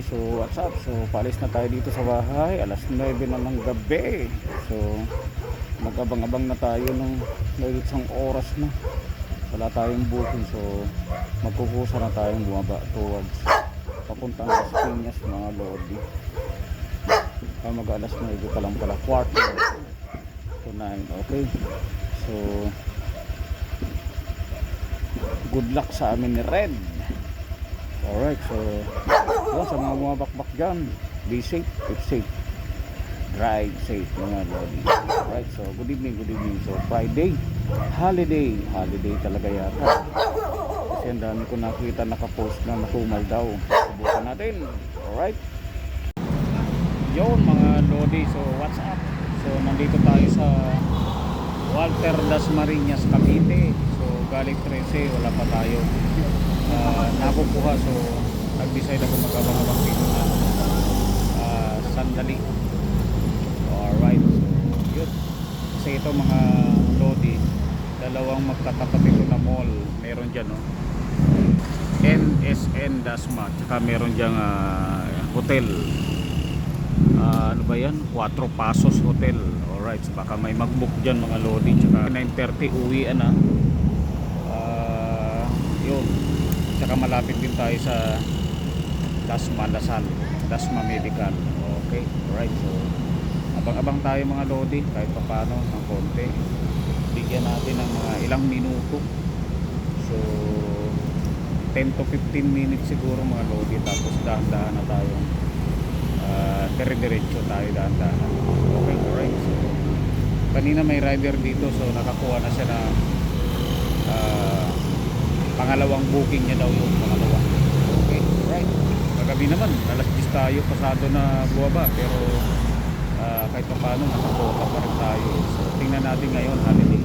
So what's up? So palis na tayo dito sa bahay, alas 9 na ng gabi. So magabang-abang na tayo ng mahigit isang oras na. Wala tayong booking, so magkukusa na tayong bumaba towards papuntang Las Piñas mga Lodi. Ah, mag alas 9 pa lang pala, quarter to 9, okay? So good luck sa amin ni Red. Alright, so yun, sa mga bumabakbak dyan, be safe, keep safe. Drive safe mga lodi. Alright, so good evening, good evening. So Friday, holiday, holiday talaga yata. Kasi ang dami ko nakita nakapost na natumal daw. Subukan natin. Alright. Yun mga lodi, so what's up? So nandito tayo sa Walter Das Marinas, Cavite. So galing 13, wala pa tayo uh, nakukuha so nag-decide ako magkabang-abang dito na uh, sandali. Alright. So yun. Kasi ito mga lodi dalawang magkatapat ito na mall. Meron dyan no? NSN Dasma tsaka meron dyan uh, hotel. Ah, ano ba yan? 4 Pasos Hotel. Alright. So baka may mag-book dyan mga lodi. Tsaka 9.30 uwi na Ah, yun. Tsaka malapit din tayo sa Dasma Lasal Dasma Medical okay alright so abang-abang tayo mga lodi kahit pa paano ng konti. Bigyan natin ng mga ilang minuto. So 10 to 15 minutes siguro mga lodi tapos dahan-dahan na tayo. Uh, dire-diretso tayo dahan-dahan. Okay alright so kanina may rider dito so nakakuha na siya na ah, pangalawang booking niya daw yung pangalawa. Okay right kagabi naman 10 tayo pasado na buwaba pero ah, kahit pa paano nakakuha pa rin tayo. So tingnan natin ngayon holiday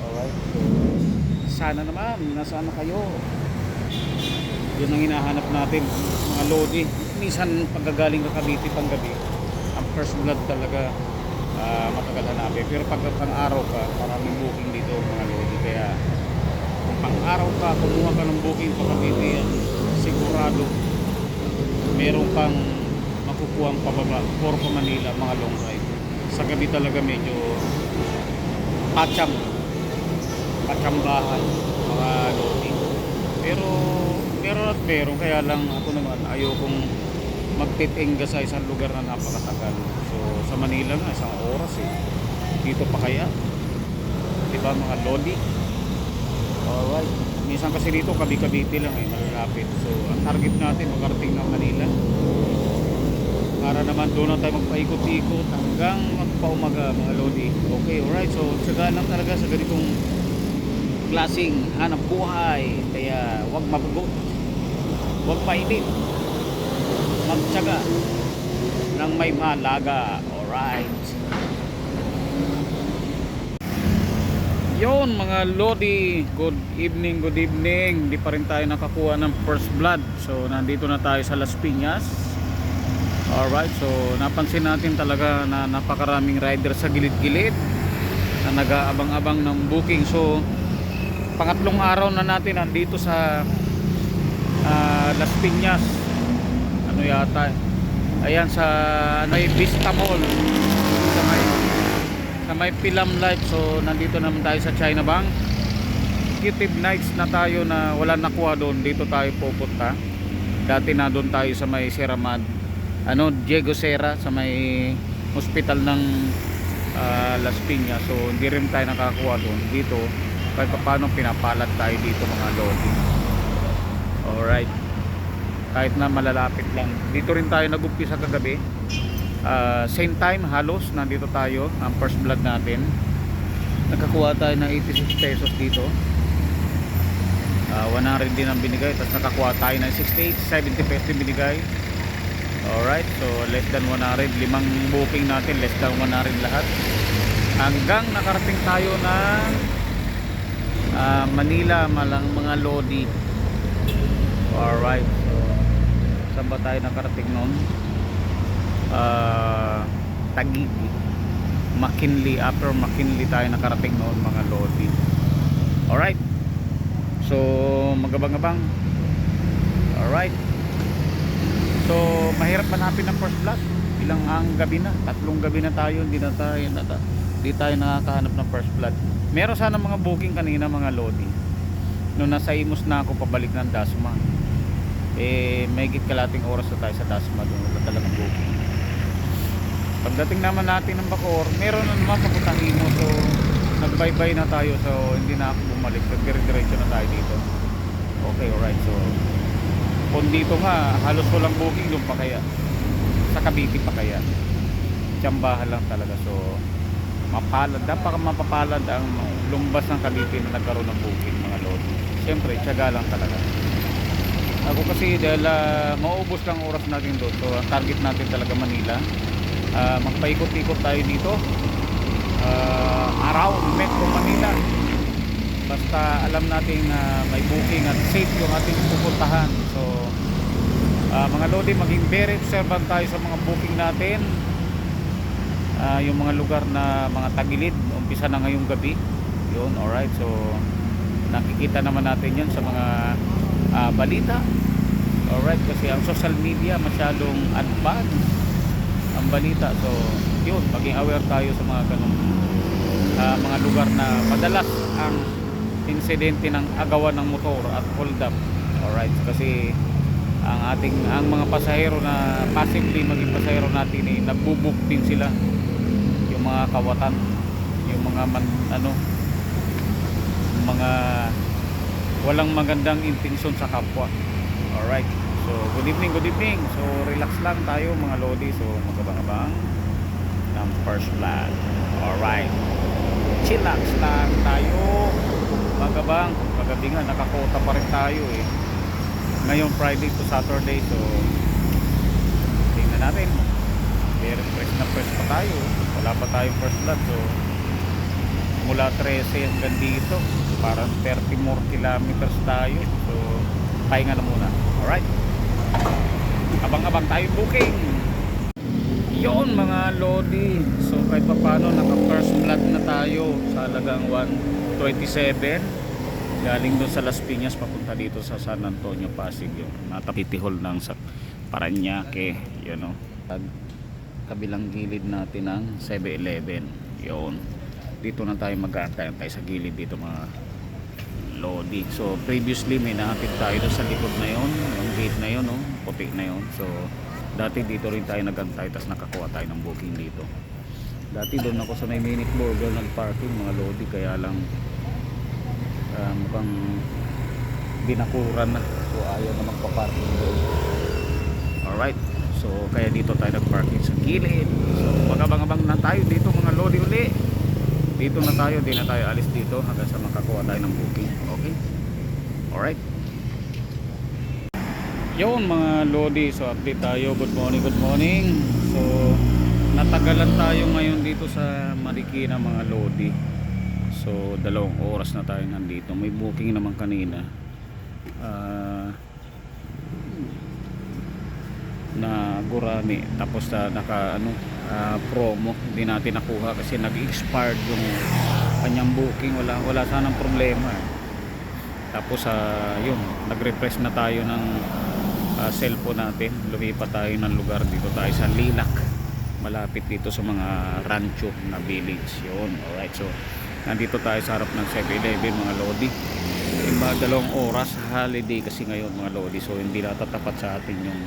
alright so sana naman nasaan na kayo? Yun ang hinahanap natin mga lodi. Minsan pagkagaling ka Cavite pang gabi ang first blood talaga ah, matagal hanapin pero pag pang araw ka maraming booking dito mga lodi. Kaya kung pang araw ka kumuha ka ng booking pa Cavite sigurado meron pang makukuha ang pababa for pa Manila mga long ride. Sa gabi talaga medyo pacham pachambahan mga lodi pero meron at meron kaya lang ako naman ayokong magtitingga sa isang lugar na napakatagal. So sa Manila nga isang oras eh. Dito pa kaya? Di ba mga lodi? Alright minsan kasi dito kabi-kabiti lang eh malalapit so ang target natin makarating ng Manila. Para naman doon tayo magpaikot-ikot hanggang magpaumaga mga lodi. Okay alright. So tsaga lang talaga sa ganitong klaseng hanap buhay. Kaya wag mapagod wag mainit magtsaga ng may malaga. Alright yon mga lodi good evening good evening. Di pa rin tayo nakakuha ng first blood. So nandito na tayo sa Las Piñas. Alright so napansin natin talaga na napakaraming rider sa gilid-gilid na nag-aabang-abang ng booking. So pangatlong araw na natin nandito sa ah, Las Piñas. Ano yata ayan sa may Vista Mall sa may Pilam Light so nandito naman tayo sa China Bank. Executive nights na tayo na wala nakuha doon. Dito tayo pupunta. Dati na doon tayo sa may Seramad. Ano Diego Serra sa may hospital ng ah, Las Piñas. So hindi rin tayo nakakuha doon. Dito kahit pa paano pinapalad tayo dito mga lodi alright. Kahit na malalapit lang. Dito rin tayo nag-umpisa kagabi Ah, same time halos nandito tayo ang first blood natin. Nakakuha tayo ng 86 pesos dito. Ah, 100 din ang binigay tapos nakakuha tayo ng 68 70 pesos din binigay. Alright so less than 100 limang booking natin less than 100 lahat. Hanggang nakarating tayo ng ah, Manila malang mga lodi. Alright so saan ba tayo nakarating noon uh, Taguig McKinley upper McKinley tayo nakarating noon mga lodi alright so magabang-abang alright So, mahirap hanapin ng first blood. Ilang ang gabi na, tatlong gabi na tayo, hindi na tayo, hindi tayo nakakahanap ng first blood. Meron sana mga booking kanina, mga lodi. Nung nasa Imus na ako pabalik ng Dasma. Eh, may kalating oras na tayo sa Dasma doon. Wala talagang booking. Pagdating naman natin ng Bacoor, meron na naman papuntang Imus. So, nagbaybay na tayo. So, hindi na ako bumalik. Nagdire-diretso na tayo dito. Okay, alright. So, kung dito nga, halos walang booking doon pa kaya. Sa Cavite pa kaya. Tsambahan lang talaga. So, mapalad. Dapat mapapalad ang lumbas ng Cavite na nagkaroon ng booking mga lodi. Siyempre, tiyaga lang talaga. Ako kasi dahil ah, maubos lang oras natin doon. So, ang target natin talaga Manila. Ah, magpaikot-ikot tayo dito. Ah, around Metro Manila. Basta alam natin na may booking at safe yung ating pupuntahan. So, ah, mga lodi, maging very observant tayo sa mga booking natin. Ah, yung mga lugar na mga tagilid, umpisa na ngayong gabi. Yun, alright. So, nakikita naman natin yun sa mga ah, balita. Alright, kasi ang social media masyadong advanced ang balita. So, yun, maging aware tayo sa mga ganong ah, mga lugar na madalas ang insidente ng agawan ng motor at hold up. Alright, kasi ang ating ang mga pasahero na possibly maging pasahero natin eh, nagbubook din sila yung mga kawatan yung mga man, ano mga walang magandang intensyon sa kapwa alright so good evening good evening. So relax lang tayo mga lodi. So magabang-abang ng first flag alright. Chillax lang tayo. Magabang kagabi nga nakakota pa rin tayo eh. Ngayon Friday to Saturday so tingnan natin. Very fresh na fresh pa tayo. Wala pa tayong first blood so mula 13 hanggang dito parang 30 more kilometers tayo. So pahinga na muna. Alright abang-abang tayo booking. Yon mga lodi. So kahit pa paano naka first blood na tayo sa halagang 127 galing doon sa Las Piñas papunta dito sa San Antonio Pasig yung natapitihol ng sa Paranaque yun o Pag kabilang gilid natin ng 7-Eleven yun. Dito na tayo mag-aantay sa gilid dito mga lodi. So previously may nahatid tayo sa likod na yon yung gate na yon no? puti na yon so dati dito rin tayo nagantay tapos nakakuha tayo ng booking dito. Dati doon ako sa may minute burger nag-parking mga lodi kaya lang ah, mukhang binakuran na. So ayaw na magpa-parking doon. Alright. So kaya dito tayo nag-parking sa gilid. So magabang-abang na tayo dito mga lodi uli dito na tayo di na tayo alis dito hanggang sa makakuha tayo ng booking. Okay? Alright. Yun mga lodi so update tayo. Good morning good morning. So natagalan tayo ngayon dito sa Marikina mga lodi. So dalawang oras na tayo nandito. May booking naman kanina. Ah, na gurami. Tapos na naka ano ah, promo. Hindi natin nakuha kasi nag-expired yung kanyang booking. Wala wala sanang problema. Tapos ah, yun nag-refresh na tayo ng ah, cellphone natin. Lumipat tayo ng lugar dito tayo sa Lilac. Malapit dito sa mga rancho na village. Yun alright. So nandito tayo sa harap ng 7-Eleven mga lodi. Mga dalawang oras holiday kasi ngayon mga lodi. So hindi natatapat sa atin yung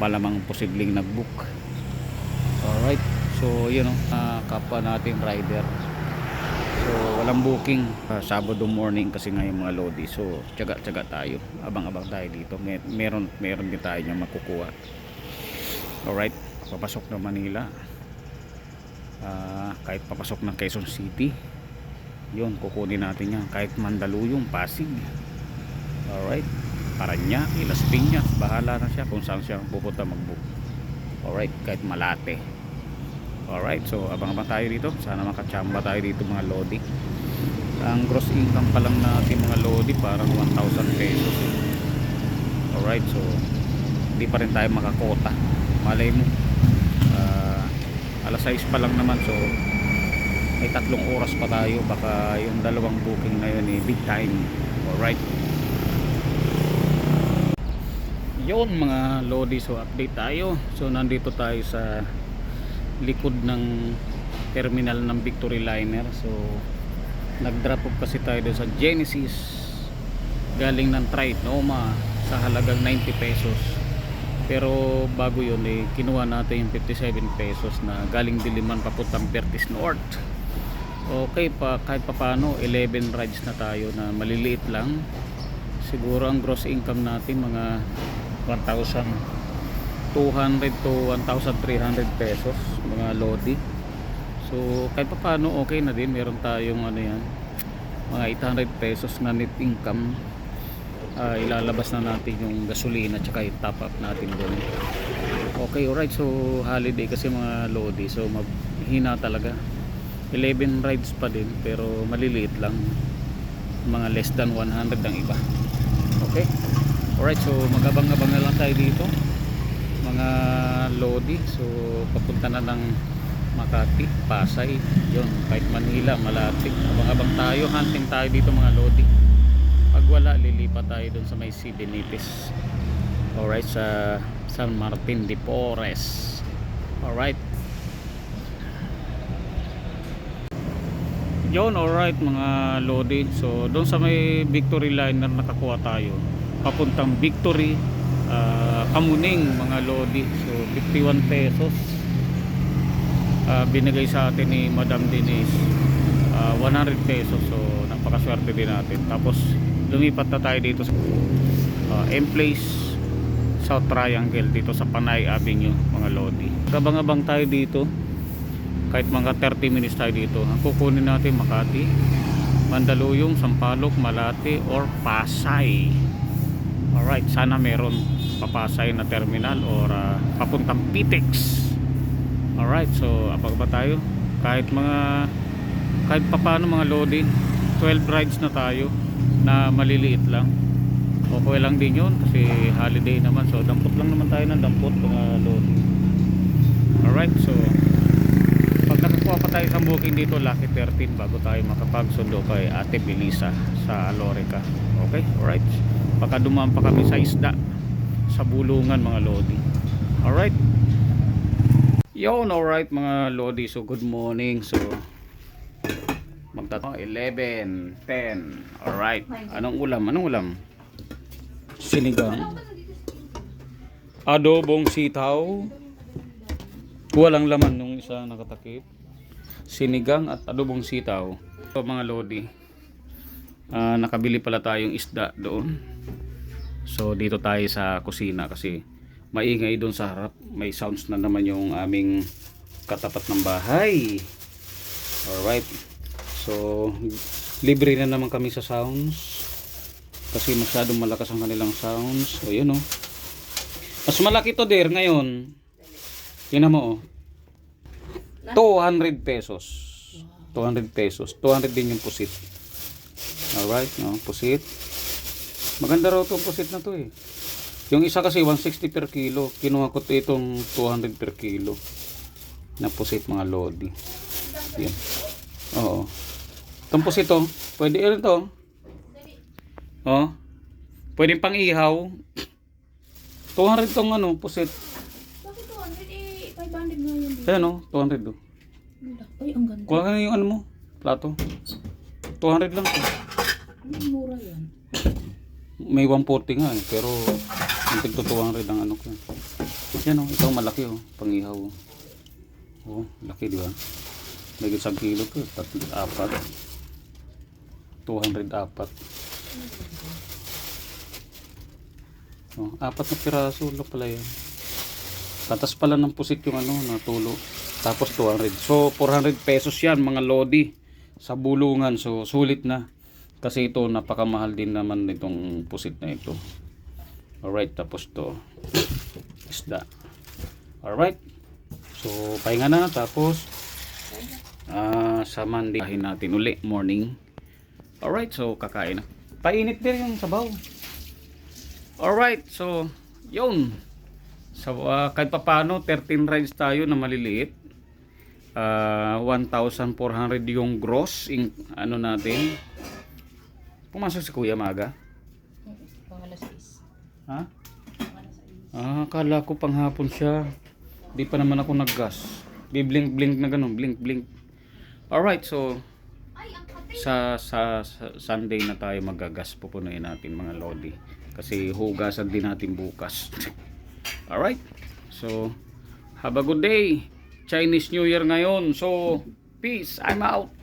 malamang posibleng nag-book alright so yun o uh, kapwa natin rider. So walang booking. Uh, Sabado morning kasi ngayon mga lodi. So tiyaga tiyaga tayo. Abang-abang tayo dito. Mer meron, meron din tayo niyang makukuha. Alright papasok ng Manila. Ah, kahit papasok ng Quezon City yun kukunin natin yan. Kahit Mandaluyong Pasig. Alright Paranaque Las Piñas bahala na siya kung saan siya pupunta mag-book. Alright kahit Malate alright so abang-abang tayo dito. Sana makachamba tayo dito mga lodi. Ang gross income pa lang natin mga lodi parang 1,000 pesos. Alright so hindi pa rin tayo makakota. Malay mo. Ah, alas 6 pa lang naman so may tatlong oras pa tayo. Baka yung dalawang booking na yun eh big time. Alright. Yun mga Lodi, so update tayo. So nandito tayo sa likod ng terminal ng Victory Liner. So nag-drop off kasi tayo doon sa Genesis galing ng Trinoma sa halagang 90 pesos. Pero bago yun eh, kinuha natin yung 57 pesos na galing Diliman papuntang Vertis North. Okay pa kahit pa paano 11 rides na tayo na maliliit lang. Siguro ang gross income natin mga 1,200 to 1,300 pesos mga lodi. So kahit pa paano okay na din. Meron tayong ano yan mga 800 pesos na net income. Ah, ilalabas na natin yung gasolina tsaka yung top up natin doon okay alright. So holiday kasi mga lodi. So mahina talaga. 11 rides pa din pero maliliit lang. Mga less than 100 ang iba. Okay? Alright so magabang-abang na lang tayo dito mga lodi. So papunta na ng Makati, Pasay. Yun, kahit Manila, Malapit. Abang-abang tayo, hunting tayo dito mga lodi. Pag wala, lilipat tayo dun sa may C. Benitez alright, sa San Martin de Porres. Alright. Yun alright mga lodi. So doon sa may victory liner nakakuha tayo. Papuntang victory ah, kamuning mga lodi. So 51 pesos. Ah, binigay sa atin ni Madam Denise. Ah, 100 pesos. So napakaswerte din natin. Tapos lumipat na tayo dito sa uh, M-Place South Triangle dito sa Panay Avenue mga lodi. Kabang-abang tayo dito. Kahit mga 30 minutes tayo dito. Ang kukunin natin Makati Mandaluyong, Sampaloc, Malate or Pasay. Alright sana meron papasay na terminal or ah, papuntang Pitex alright so abang ba tayo? Kahit mga kahit papano mga lodi 12 rides na tayo na maliliit lang. Okay lang din yun kasi holiday naman. So dampot lang naman tayo ng dampot mga lodi alright so pag nakakuha pa tayo sa booking dito lucky 13 bago tayo makapagsundo kay ate Belisa sa Alorica. Okay alright. Baka dumaan pa kami sa isda sa bulungan mga lodi alright Yon, alright mga lodi. So, good morning. So, magtato 11, 10. Alright. Anong ulam? Anong ulam? Sinigang. Adobong sitaw. Walang laman nung isa nakatakip. Sinigang at adobong sitaw. So, mga lodi. ah, nakabili pala tayong isda doon. So, dito tayo sa kusina kasi maingay doon sa harap. May sounds na naman yung aming katapat ng bahay. Alright. So libre na naman kami sa sounds. Kasi masyadong malakas ang kanilang sounds. So yun oh. Mas malaki to der ngayon. Yun mo oh. 200 pesos. 200 pesos. 200 din yung pusit. Alright no? Pusit maganda raw itong pusit na to eh yung isa kasi 160 per kilo. Kinuha ko to itong 200 per kilo. Na pusit mga lodi. Yan. Oo. Itong pusit to. Pwede rin to. Oh. Pwede pang ihaw. 200 tong ano, pusit. Bakit 200 eh? 500 nga yun. Ayan oh, 200 do. Ay, ang ganda. Kuha ka na yung ano mo, plato. 200 lang to. Mura yan. May 140 nga eh, pero ang tigto 200 ang ano ko. Yan oh, ito malaki oh, pangihaw. Oh, oh laki di ba? May isang kilo to, tatlo, apat. 200 apat. Oh, apat na piraso lang pala yan. Tatas pala ng pusit yung ano, natulo. Tapos 200. So, 400 pesos yan mga lodi sa bulungan. So, sulit na. Kasi ito, napakamahal din naman itong pusit na ito. Alright, tapos to isda. Alright. So, pahinga na. Tapos, ah sa Monday, natin uli, morning. Alright, so kakain na. Painit din yung sabaw. Alright, so, yun. So, ah, kahit pa paano, 13 rides tayo na maliliit. Ah, 1,400 yung gross, in, ano natin. Pumasok si Kuya Maga. Pang alas 6. Ha? Pang alas Ah, akala ko panghapon siya. Di pa naman ako naggas. Biblink-blink na ganun, blink-blink. Alright, so sa, sa, sa Sunday na tayo magagas pupunuin natin mga lodi. Kasi hugasan din natin bukas. Alright, so have a good day. Chinese New Year ngayon. So, peace. I'm out.